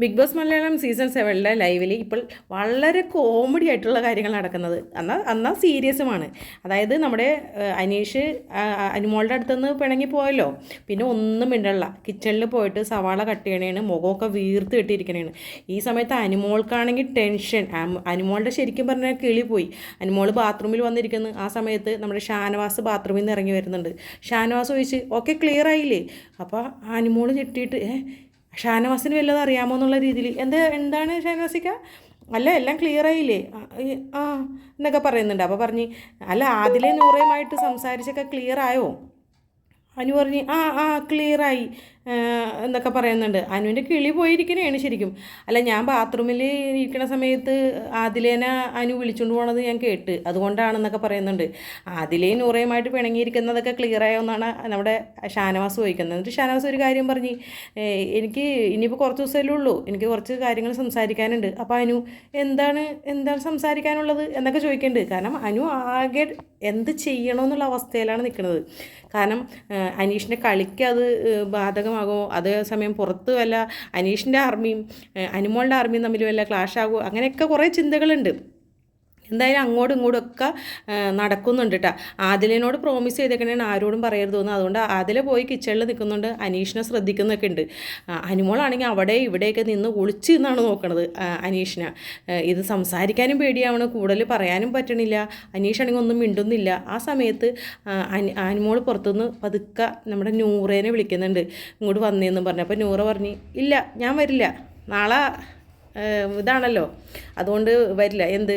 Big boss Malayalam season സെവനിലെ ലൈവിൽ ഇപ്പോൾ വളരെ കോമഡി ആയിട്ടുള്ള കാര്യങ്ങൾ നടക്കുന്നത്. എന്നാൽ എന്നാൽ സീരിയസുമാണ്. അതായത് നമ്മുടെ അനീഷ് അനുമോളുടെ അടുത്തുനിന്ന് പിണങ്ങി പോയല്ലോ. പിന്നെ ഒന്നും മിണ്ടല്ല കിച്ചണിൽ പോയിട്ട് സവാള കട്ട് ചെയ്യണേണ് മുഖമൊക്കെ വീർത്ത് കെട്ടിയിരിക്കണേണ് ഈ സമയത്ത് അനുമോൾക്കാണെങ്കിൽ ടെൻഷൻ. അനുമോളുടെ ശരിക്കും പറഞ്ഞാൽ കിളി പോയി. അനുമോൾ ബാത്റൂമിൽ വന്നിരിക്കുന്നു. ആ സമയത്ത് നമ്മുടെ ഷാനവാസ് ബാത്റൂമിൽ നിന്ന് ഇറങ്ങി വരുന്നുണ്ട്. ഷാനവാസ് ചോദിച്ച് ഓക്കെ ക്ലിയർ ആയില്ലേ? അപ്പോൾ അനുമോൾ ഞെട്ടിയിട്ട് ഷാനവാസിന് വല്ലതും അറിയാമോ എന്നുള്ള രീതിയിൽ? എന്താ എന്താണ് ഷാനവാസിക്ക? അല്ല എല്ലാം ക്ലിയർ ആയില്ലേ? ആ, എന്നൊക്കെ പറയുന്നുണ്ട്. അപ്പോൾ പറഞ്ഞ് അല്ല ആദിലെ നൂറയുമായിട്ട് സംസാരിച്ചൊക്കെ ക്ലിയർ ആയോ? അനു പറഞ്ഞ് ആ ആ ക്ലിയറായി എന്നൊക്കെ പറയുന്നുണ്ട്. അനുവിന്റെ കിളി പോയിരിക്കണേണ് ശരിക്കും. അല്ല ഞാൻ ബാത്റൂമിൽ ഇരിക്കുന്ന സമയത്ത് ആദിലേന അനു വിളിച്ചുകൊണ്ട് പോണത് ഞാൻ കേട്ട്. അതുകൊണ്ടാണെന്നൊക്കെ പറയുന്നുണ്ട്. ആദിലേയും നൂറയുമായിട്ട് പിണങ്ങിയിരിക്കുന്നതൊക്കെ ക്ലിയർ ആയോ എന്നാണ് നമ്മുടെ ഷാനവാസ് ചോദിക്കുന്നത്. എന്നിട്ട് ഷാനവാസ് ഒരു കാര്യം പറഞ്ഞ് എനിക്ക് ഇനിയിപ്പോൾ കുറച്ച് ദിവസമല്ലേ ഉള്ളൂ. എനിക്ക് കുറച്ച് കാര്യങ്ങൾ സംസാരിക്കാനുണ്ട്. അപ്പോൾ അനു എന്താണ് എന്താണ് സംസാരിക്കാനുള്ളത്? എന്നൊക്കെ ചോദിക്കുന്നുണ്ട് കാരണം അനു ആകെ എന്ത് ചെയ്യണമെന്നുള്ള അവസ്ഥയിലാണ് നിൽക്കുന്നത് കാരണം അനീഷിന്റെ കളിക്ക് അത് ഏഹ്, ബാധകമാകുമോ അതേസമയം പുറത്ത് വല്ല അനീഷിന്റെ ആർമിയും അനുമോളുടെ ആർമിയും തമ്മിൽ വല്ല ക്ലാഷ് ആകുമോ അങ്ങനെയൊക്കെ കുറേ ചിന്തകളുണ്ട്. എന്തായാലും അങ്ങോട്ടും ഇങ്ങോട്ടും ഒക്കെ നടക്കുന്നുണ്ട് കേട്ടോ ആദിലിനോട് പ്രോമിസ് ചെയ്തേക്കണേണ് ആരോടും പറയരുത് എന്ന് അതുകൊണ്ട് ആദില പോയി കിച്ചണിൽ നിൽക്കുന്നുണ്ട് അനീഷിനെ ശ്രദ്ധിക്കുന്നൊക്കെ ഉണ്ട്. അനിമോളാണെങ്കിൽ അവിടെ ഇവിടെയൊക്കെ നിന്ന് ഒളിച്ച് നിന്നാണ് നോക്കണത് അനീഷിനെ. ഇത് സംസാരിക്കാനും പേടിയാവണം കൂടുതൽ പറയാനും പറ്റണില്ല. അനീഷാണെങ്കിൽ ഒന്നും മിണ്ടുന്നില്ല. ആ സമയത്ത് അനിമോൾ അനി അനുമോൾ പുറത്തുനിന്ന് പതുക്കെ നമ്മുടെ നൂറേനെ വിളിക്കുന്നുണ്ട്. ഇങ്ങോട്ട് വന്നേന്നും പറഞ്ഞു. അപ്പോൾ നൂറ പറഞ്ഞു ഇല്ല ഞാൻ വരില്ല. നാളെ ഇതാണല്ലോ. അതുകൊണ്ട് വരില്ല. എന്ത്?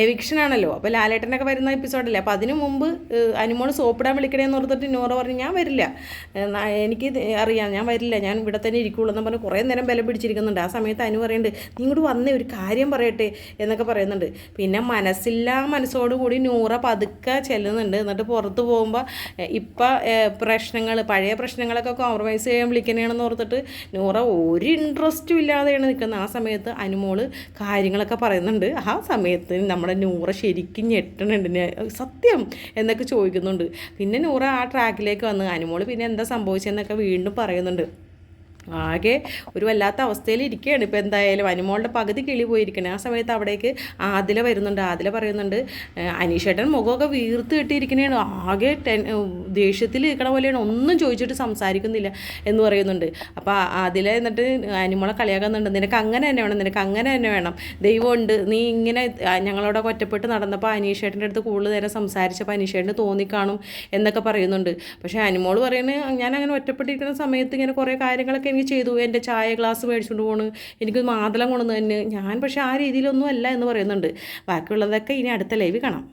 എവിക്ഷൻ ആണല്ലോ അപ്പോൾ ലാലേട്ടനൊക്കെ വരുന്ന എപ്പിസോഡല്ലേ. അപ്പോൾ അതിനു മുമ്പ് അനുമോൾ സോപ്പിടാൻ വിളിക്കണേന്ന് ഓർത്തിട്ട് നോറ പറഞ്ഞു ഞാൻ വരില്ല. എനിക്ക് അറിയാം ഞാൻ വരില്ല ഞാൻ ഇവിടെ തന്നെ ഇരിക്കുള്ളൂ എന്ന് പറഞ്ഞ് കുറേ നേരം ബലം പിടിച്ചിരിക്കുന്നുണ്ട്. ആ സമയത്ത് അനു പറയുന്നുണ്ട് നീ ഇങ്ങോട്ട് വന്നേ ഒരു കാര്യം പറയട്ടെ എന്നൊക്കെ പറയുന്നുണ്ട്. പിന്നെ മനസ്സില്ല മനസ്സോടുകൂടി നൂറ പതുക്കെ ചെല്ലുന്നുണ്ട്. എന്നിട്ട് പുറത്ത് പോകുമ്പോൾ ഇപ്പം പ്രശ്നങ്ങൾ പഴയ പ്രശ്നങ്ങളൊക്കെ കോംപ്രമൈസ് ചെയ്യാൻ വിളിക്കണേണെന്ന് ഓർത്തിട്ട് നൂറ ഒരു ഇൻട്രസ്റ്റും ഇല്ലാതെയാണ് നിൽക്കുന്നത്. ആ സമയത്ത് അനുമോൾ കാര്യങ്ങളൊക്കെ പറയുന്നുണ്ട്. ആ സമയത്ത് നമ്മുടെ നൂറ ശരിക്കും ഞെട്ടണുണ്ട്. സത്യം എന്നൊക്കെ ചോദിക്കുന്നുണ്ട്. പിന്നെ നൂറ ആ ട്രാക്കിലേക്ക് വന്ന് അനുമോൾ പിന്നെ എന്താ സംഭവിച്ചതെന്നൊക്കെ വീണ്ടും പറയുന്നുണ്ട്. ആകെ ഒരു വല്ലാത്ത അവസ്ഥയിൽ ഇരിക്കുകയാണ്. ഇപ്പോൾ എന്തായാലും അനുമോളുടെ പകുതി കിളി പോയിരിക്കണേ. ആ സമയത്ത് അവിടേക്ക് ആദില വരുന്നുണ്ട്. ആദില പറയുന്നുണ്ട് "ഏഹ്, അനീഷേട്ടൻ മുഖമൊക്കെ വീർത്ത് കെട്ടിയിരിക്കണേണ്. ആകെ ടെൻ ദേഷ്യത്തിൽ ഇരിക്കണ പോലെയാണ്. ഒന്നും ചോദിച്ചിട്ട് സംസാരിക്കുന്നില്ല എന്ന് പറയുന്നുണ്ട്. അപ്പോൾ ആദില എന്നിട്ട് അനുമോളെ കളിയാക്കുന്നുണ്ട്. നിനക്ക് അങ്ങനെ തന്നെ വേണം. നിനക്ക് അങ്ങനെ തന്നെ വേണം. ദൈവമുണ്ട്. നീ ഇങ്ങനെ ഞങ്ങളോട് ഒറ്റപ്പെട്ട് നടന്നപ്പോൾ അനീഷേട്ടന്റെ അടുത്ത് കൂടുതൽ നേരം സംസാരിച്ചപ്പോൾ അനീഷേട്ടന് തോന്നിക്കാണും എന്നൊക്കെ പറയുന്നുണ്ട്. പക്ഷേ അനുമോൾ പറയുന്നത് ഞാൻ അങ്ങനെ ഒറ്റപ്പെട്ടിരിക്കുന്ന സമയത്ത് ഇങ്ങനെ കുറേ കാര്യങ്ങളൊക്കെ എനിക്ക് ചെയ്തു എന്റെ ചായ ഗ്ലാസ് മേടിച്ചുകൊണ്ട് പോണ് എനിക്ക് മാതളം കൊണ്ടുവന്ന് തന്നെ. ഞാൻ പക്ഷേ ആ രീതിയിലൊന്നും അല്ല എന്ന് പറയുന്നുണ്ട്. ബാക്കിയുള്ളതൊക്കെ ഇനി അടുത്ത ലൈവ് കാണാം.